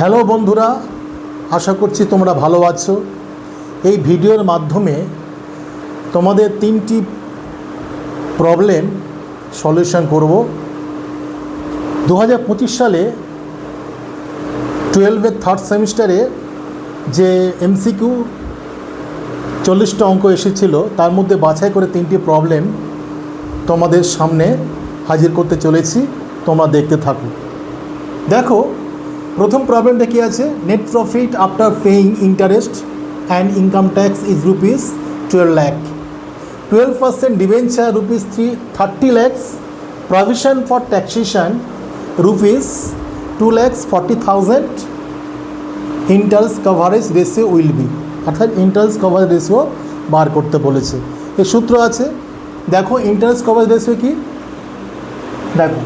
Hello বন্ধুরা, আশা করছি তোমরা ভালো আছো। এই ভিডিওর মাধ্যমে তোমাদের তিনটি প্রবলেম সলিউশন করব। দু হাজার পঁচিশ সালে টুয়েলভের থার্ড সেমিস্টারে যে এমসিকিউ চল্লিশটা অঙ্ক এসেছিল, তার মধ্যে বাছাই করে তিনটি প্রবলেম তোমাদের সামনে হাজির করতে চলেছি। তোমরা দেখতে থাকো। দেখো প্রথম প্রবলেমটা কী আছে? Net profit after paying interest and income tax is rupees twelve lakh twelve percent debenture rupees three thirty lakhs provision for taxation rupees two lakhs forty thousand interest coverage ratio will be অর্থাৎ interest coverage ratio বার করতে বলেছে। এর সূত্র আছে। দেখো interest coverage ratio কি? দেখো।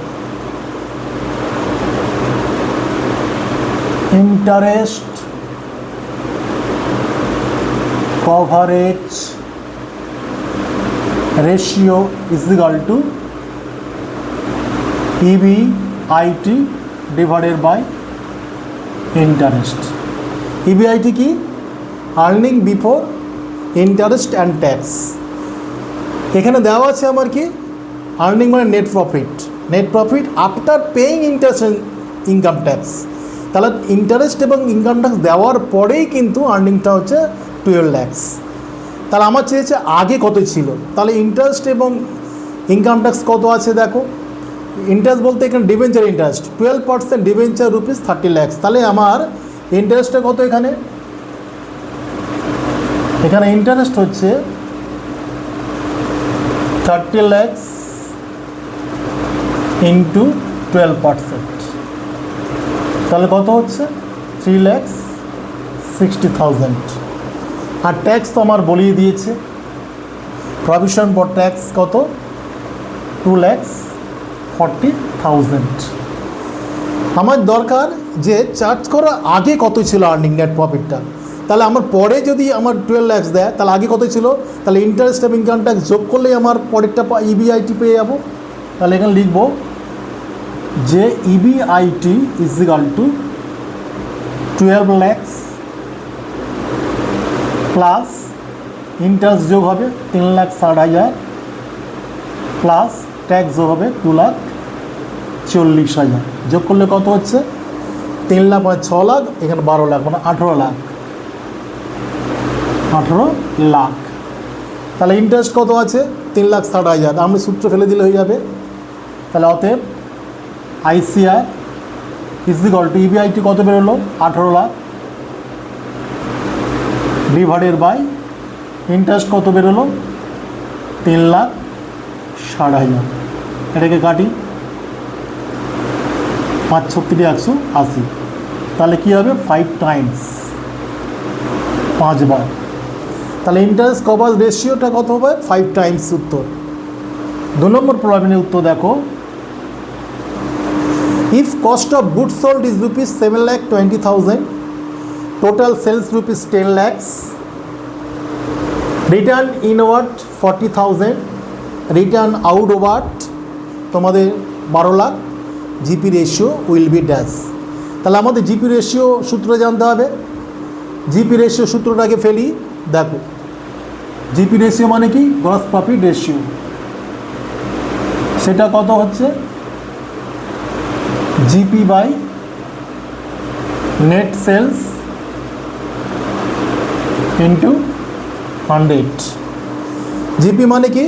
Interest coverage ratio is equal to EBIT divided by interest EBIT কি? Earning before interest and tax এখানে দেওয়া আছে আমার কি? আর্নিং মানে net profit net profit after paying interest income tax তাহলে ইন্টারেস্ট এবং ইনকাম ট্যাক্স দেওয়ার পরেই কিন্তু আর্নিংটা হচ্ছে টুয়েলভ ল্যাক্স তাহলে আমার চেয়েছে আগে কত ছিল? তাহলে ইন্টারেস্ট এবং ইনকাম ট্যাক্স কত আছে দেখো? ইন্টারেস্ট বলতে এখানে debenture interest twelve percent debenture rupees thirty lakhs তাহলে আমার ইন্টারেস্টটা কত এখানে? এখানে ইন্টারেস্ট হচ্ছে thirty lakhs into twelve percent তাহলে কত হচ্ছে? থ্রি ল্যাক্স সিক্সটি থাউজেন্ড আর ট্যাক্স তো আমার বলিয়ে দিয়েছে। প্রভিশন ফর ট্যাক্স কত? টু ল্যাক্স ফর্টি থাউজেন্ড আমার দরকার যে চার্জ করার আগে কত ছিল আর্নিং নেট প্রফিটটা তাহলে আমার পরে যদি আমার টুয়েলভ ল্যাক্স দেয়, তাহলে আগে কত ছিল? তাহলে ইন্টারেস্ট এবং ইনকাম ট্যাক্স যোগ করলেই আমার পরেরটা ইবিআইটি পেয়ে যাব। তাহলে এখানে লিখব যে EBIT is equal to twelve lakhs plus interest যোগ হবে তিন লাখ ষাট হাজার প্লাস ট্যাক্স যোগ হবে দু লাখ চল্লিশ হাজার। যোগ করলে কত হচ্ছে? তিন লাখ মানে ছ লাখ, এখানে বারো লাখ মানে আঠেরো লাখ। আঠেরো লাখ। তাহলে ইন্টারেস্ট কত আছে? তিন লাখ ষাট হাজার। আমি সূত্র ফেলে দিলে হয়ে যাবে। তাহলে অতএব আইসিআর ইজিকল টু ইবিআইটি কত বেরোলো? আঠেরো লাখ। ডিভাইডেড বাই ইন্টারেস্ট কত বেরোলো? তিন লাখ ষাট হাজার। এটাকে কাটি পাঁচ ছত্রিশ একশো আশি। তাহলে কী হবে? ফাইভ টাইমস পাঁচবার। তাহলে ইন্টারেস্ট কভার রেশিওটা কত হবে? ফাইভ টাইমস উত্তর। দু নম্বর প্রবলেমের উত্তর দেখো। Of good sold is rupees seven lakh twenty thousand total sales rupees ten lakhs return inward forty thousand return outward তোমাদের বারো lakh GP ratio will be dash তাহলে আমাদের জিপি রেশিও সূত্র জানতে হবে। জিপি রেশিও সূত্রটাকে ফেলি, দেখো। জিপি রেশিও মানে কি? গ্রস প্রফিট রেশিও সেটা কত হচ্ছে? GP by net sales into hundred GP মানে কি?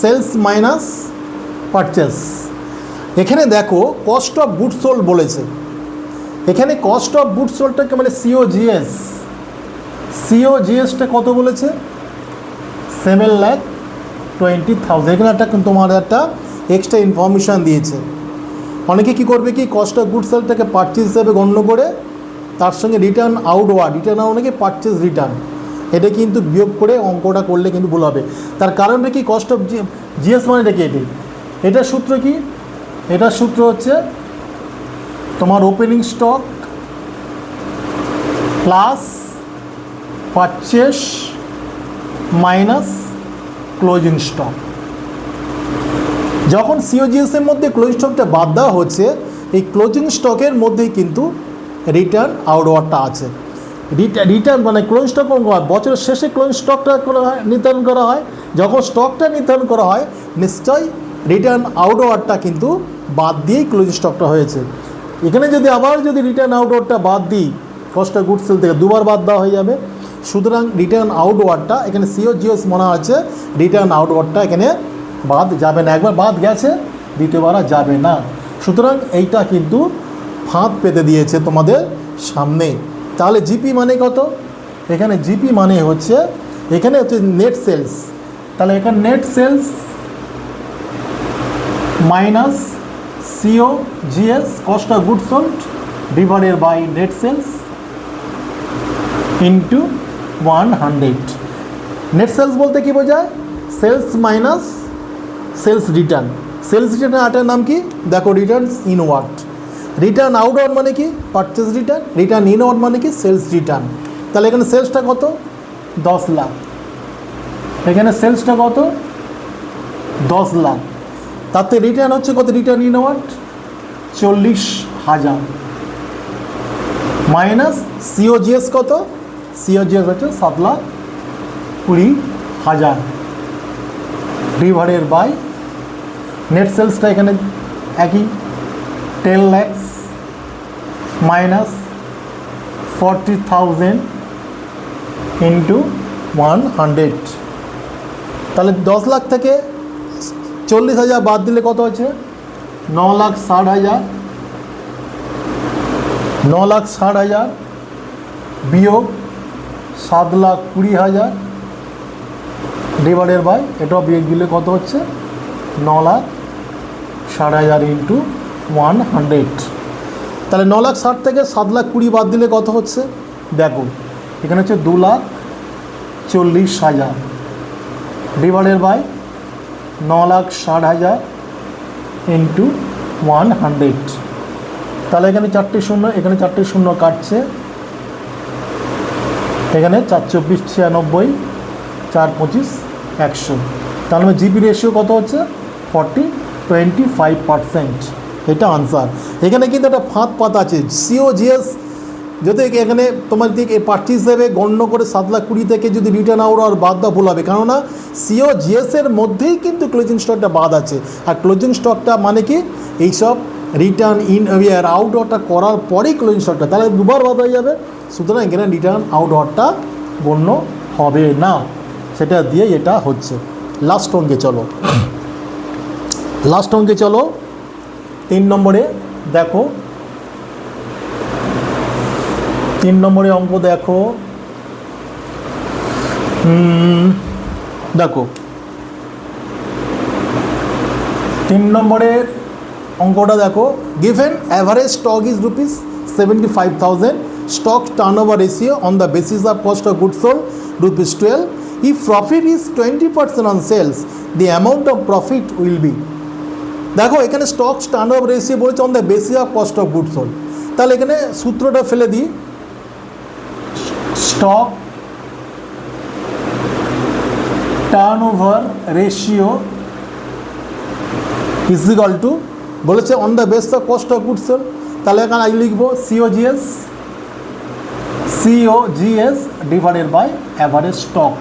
Sales minus purchase. এখানে দেখো কস্ট অফ গুড সোল্ড বলেছে। এখানে কস্ট অফ গুড সোল্ডটাকে মানে সিও জিএস সিও জিএসটা কত বলেছে? সেভেন ল্যাক টোয়েন্টি থাউজেন্ড এখানে একটা তোমার একটা এক্সট্রা ইনফরমেশান দিয়েছে। অনেকে কি করবে কি কস্ট অফ গুড সেলটাকে পারচেস হিসেবে গণ্য করে তার সঙ্গে return out outward return out নাকি পারচেস রিটার্ন এটা কিন্তু বিয়োগ করে অঙ্কটা করলে কিন্তু ভুল হবে। তার কারণটা কি কস্ট অফ জিএস মানেটা কি এটি? এটার সূত্র কি? এটার সূত্র হচ্ছে তোমার opening stock plus purchase minus closing stock যখন সিওজিএসের মধ্যে ক্লোজিং স্টকটা বাদ দেওয়া হচ্ছে, এই ক্লোজিং স্টকের মধ্যেই কিন্তু রিটার্ন আউটওয়ার্ডটা আছে। রিটার্ন মানে ক্লোন স্টক বছরের শেষে ক্লোন স্টকটা করা হয়, নির্ধারণ করা হয়। যখন স্টকটা নির্ধারণ করা হয়, নিশ্চয়ই রিটার্ন আউটওয়ার্ডটা কিন্তু বাদ দিয়েই ক্লোজিং স্টকটা হয়েছে। এখানে যদি আবার যদি রিটার্ন আউটওয়ার্ডটা বাদ দিই অফ গুড সেল থেকে দুবার বাদ দেওয়া হয়ে যাবে। সুতরাং রিটার্ন আউটওয়ার্ডটা এখানে সিও জিওস মনে আছে রিটার্ন আউটওয়ার্ডটা এখানে বাদ যাবে না, একবার বাদ গেছে, দ্বিতীয়বার আর যাবে না। সুতরাং এইটা কিন্তু ফাঁদ পেতে দিয়েছে তোমাদের সামনে। তাহলে জিপি মানে কত? এখানে জিপি মানে হচ্ছে, এখানে হচ্ছে নেট সেলস তাহলে এখানে net sales minus COGS cost of good sold divided by net sales into one hundred net sales বলতে কী বোঝায়? Sales minus sales return. Sales return আটার নাম কি? দেখো রিটার্নস ইনওয়ার্ড রিটার্ন আউটওয়ার্ড মানে কি? Purchase return return in inward মানে কি? Sales return. তাহলে এখানে সেলসটা কত? দশ লাখ। এখানে সেলসটা কত? দশ লাখ। তাতে রিটার্ন হচ্ছে কত? রিটার্ন ইনওয়ার্ড চল্লিশ হাজার। মাইনাস সিওজিএস কত? সিওজিএস হচ্ছে সাত লাখ কুড়ি হাজার। ডিভাইডেড বাই নেট সেলসটা এখানে একই ten lakhs minus forty thousand into one hundred তাহলে দশ লাখ থেকে চল্লিশ হাজার বাদ দিলে কত আছে ন লাখ ষাট হাজার। ন লাখ ষাট হাজার বিয়োগ সাত লাখ কুড়ি হাজার ডিভাইডেড বাই এটাও বিয়োগ দিলে কত হচ্ছে? ন লাখ ষাট হাজার ইন্টু ওয়ান হান্ড্রেড তাহলে ন লাখ ষাট থেকে সাত লাখ কুড়ি বাদ দিলে কত হচ্ছে? দেখো, এখানে হচ্ছে দু লাখ চল্লিশ হাজার। ডিভাইডেড বাই ন লাখ ষাট হাজার ইন্টু ওয়ান হান্ড্রেড তাহলে এখানে চারটে শূন্য, এখানে চারটে শূন্য কাটছে। এখানে চার চব্বিশ ছিয়ানব্বই, চার পঁচিশ একশো। তাহলে আমার জিবি রেশিও কত হচ্ছে? ফর্টি টোয়েন্টি ফাইভ পারসেন্ট এটা আনসার এখানে কিন্তু একটা ফাঁদ পাত আছে। সিও জিএস যদি এখানে তোমার দিকে প্রার্থী হিসেবে গণ্য করে সাত লাখ কুড়ি থেকে যদি রিটার্ন আউট আর বাদ দেওয়া ভুল হবে। কেননা সিও জিএসের মধ্যেই কিন্তু ক্লোজিং স্টকটা বাদ আছে। আর ক্লোজিং স্টকটা মানে কি? এইসব রিটার্ন ইন ইয়ার আউট অর্ডারটা করার পরেই ক্লোজিং স্টকটা তাহলে দুবার বাদ হয়ে যাবে। সুতরাং এখানে রিটার্ন আউট অর্ডারটা গণ্য হবে না। সেটা দিয়ে এটা হচ্ছে। লাস্ট অঙ্কে চলো। লাস্ট অঙ্কে চলো। তিন নম্বরে দেখো। তিন নম্বরে অঙ্ক দেখো। দেখো। তিন নম্বরের অঙ্কটা দেখো। Given average stock is rupees seventy five thousand stock turnover ratio on the basis of cost of good sold rupees twelve if profit is twenty percent on sales the amount of profit will be দেখো, এখানে stock stand of ratio বলেছে on the basis of cost of good sold তাহলে এখানে সূত্রটা ফেলে দিই। Stock turnover ratio equal to বলেছে on the base of cost of good sale তাহলে এখানে আই লিখব COGS COGS divided by average stock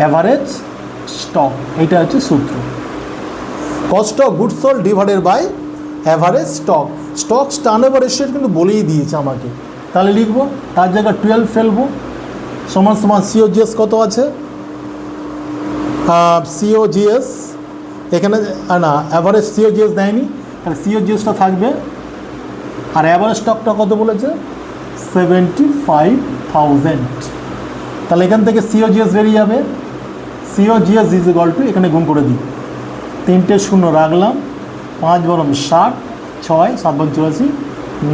average stock এইটা হচ্ছে সূত্র। Cost of good sold divided by average stock stock turnover কিন্তু বলেই দিয়েছে আমাকে। তাহলে লিখব, তার জায়গায় টুয়েলভ ফেলব। সমান সমান সিওজিএস কত আছে? সিওজিএস এখানে না অ্যাভারেজ সিওজিএস দেয়নি। তাহলে সিওজিএসটা থাকবে, আর অ্যাভারেজ স্টকটা কত বলেছে? সেভেন্টি ফাইভ থাউজেন্ড তাহলে এখান থেকে সিওজিএস বেরিয়ে যাবে। সিওজিএস ইজ ইকাল টু এখানে গুণ করে দিই। তিনটে শূন্য রাখলাম, পাঁচ বরং ষাট, ছয় সাত চুরাশি,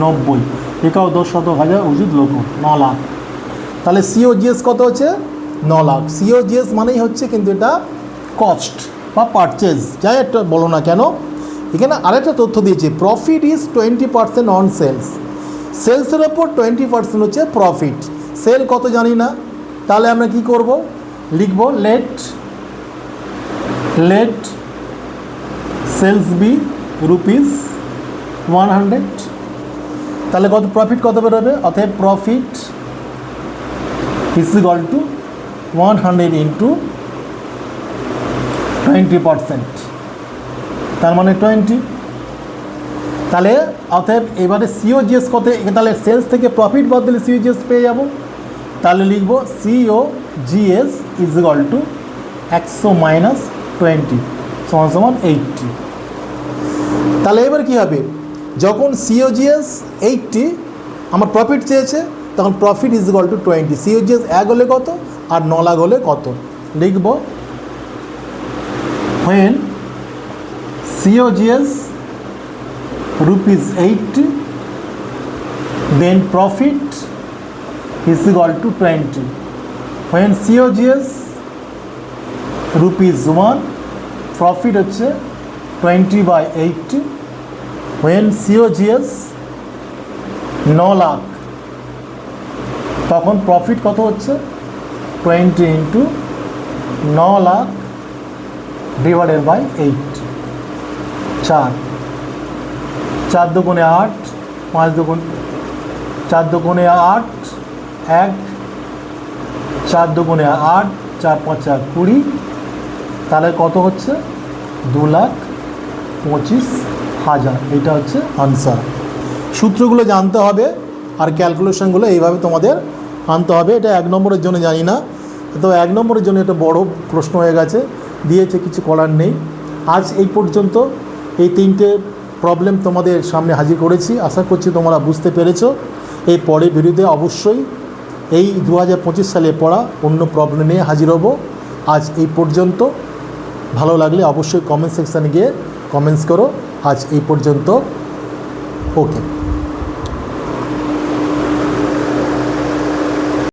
নব্বই। একাও দশ শত হাজার উচিত লোক ন লাখ। তাহলে সিওজিএস কত হচ্ছে? ন লাখ। সিওজিএস মানেই হচ্ছে কিন্তু এটা কস্ট বা পারচেজ যাই একটা বলো না কেন। এখানে আরেকটা তথ্য দিয়েছে profit is twenty percent on sales সেলসের ওপর টোয়েন্টি পার্সেন্ট হচ্ছে প্রফিট সেল কত জানি না। তাহলে আমরা কি করব? লিখব let let sales be rupees one hundred. তাহলে কত প্রফিট কত বেরোবে? অতএব profit is equal to one hundred into twenty percent তার মানে টোয়েন্টি তাহলে অতএব এবারে সিওজিএস কত? তাহলে সেলস থেকে প্রফিট বাদ দিলে সিওজিএস পেয়ে যাব। তাহলে লিখব CO GS is equal to একশো মাইনাস টোয়েন্টি সমান সমান এইটটি তাহলে এবার কী হবে? যখন সিওজিএস এইটটি আমার প্রফিট চেয়েছে, তখন profit is equal to twenty COGS এক হলে কত? আর ন লাখ হলে কত? লিখব। When COGS rupees 80 then profit is equal to 20 when COGS rupees 1 profit হচ্ছে 20 by 80 when COGS 9 লাখ, তখন প্রফিট কত হচ্ছে? টোয়েন্টি ইন্টু ন লাখ ডিভাইডেড বাই এইট চার। চার দুগুণে আট, পাঁচ দুগুণ, চার দুগুণে আট, এক। চার দুগুণে আট, চার পাঁচা কুড়ি। তাহলে কত হচ্ছে? দু লাখ। পঁচিশ হাজার, এটা হচ্ছে আনসার সূত্রগুলো জানতে হবে আর ক্যালকুলেশনগুলো এইভাবে তোমাদের আনতে হবে, এটা এক নম্বরের জন্য জানি না। তো এক নম্বরের জন্য এটা বড় প্রশ্ন হয়ে গেছে, দিয়েছে, কিছু করার নেই। আজ এই পর্যন্ত এই তিনটে প্রবলেম তোমাদের সামনে হাজির করেছি, আশা করছি তোমরা বুঝতে পেরেছ। এই পরের ভিডিওতে অবশ্যই এই দু হাজার পঁচিশ সালে পড়া অন্য প্রবলেম নিয়ে হাজির হব। আজ এই পর্যন্ত, ভালো লাগলে অবশ্যই কমেন্ট সেকশানে গিয়ে কমেন্টস করো। আজ এই পর্যন্ত। ওকে